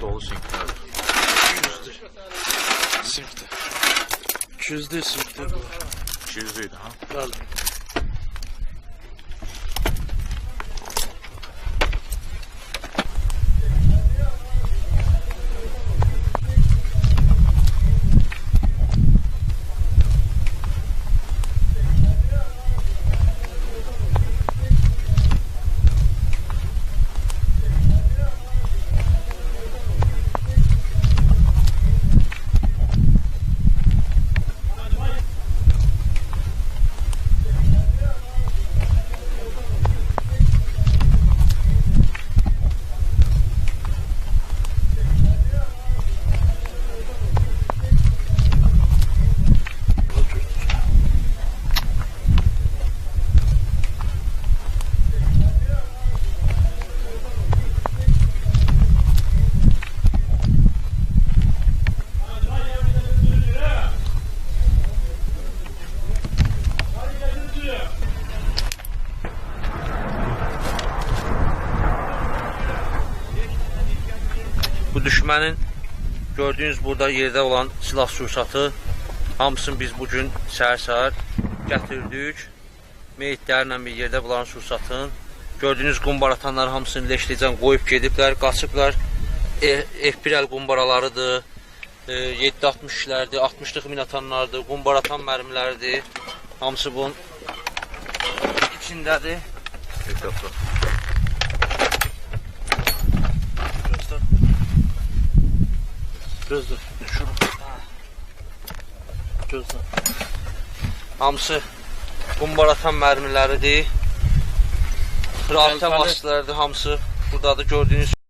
dolu sinklərdir. 200'dür. Sinkdir. 200'dür simkdə bu. 200 idi ha. Bəli. Bu düşmənin gördüyünüz burada yerdə olan silah sursatı hamısını biz bugün səhər-səhər gətirdik. Meyitlərlə bir yerdə bulan sursatın gördüyünüz qumbaratanlar hamısını leşləyəcən qoyub gediblər, qaçıblar. E, F1 əl qumbaralarıdır. E, 7.62-lərdir, 60-lıq minatanlardır, qumbaratan mərmilərdir. Hamısı bunun içindədir. Gözlə. Şunu. Gözlə. Hamısı qumbaratan mərmiləridir. Rabitə vasitələrdir hamısı. Buradadır gördüyünüz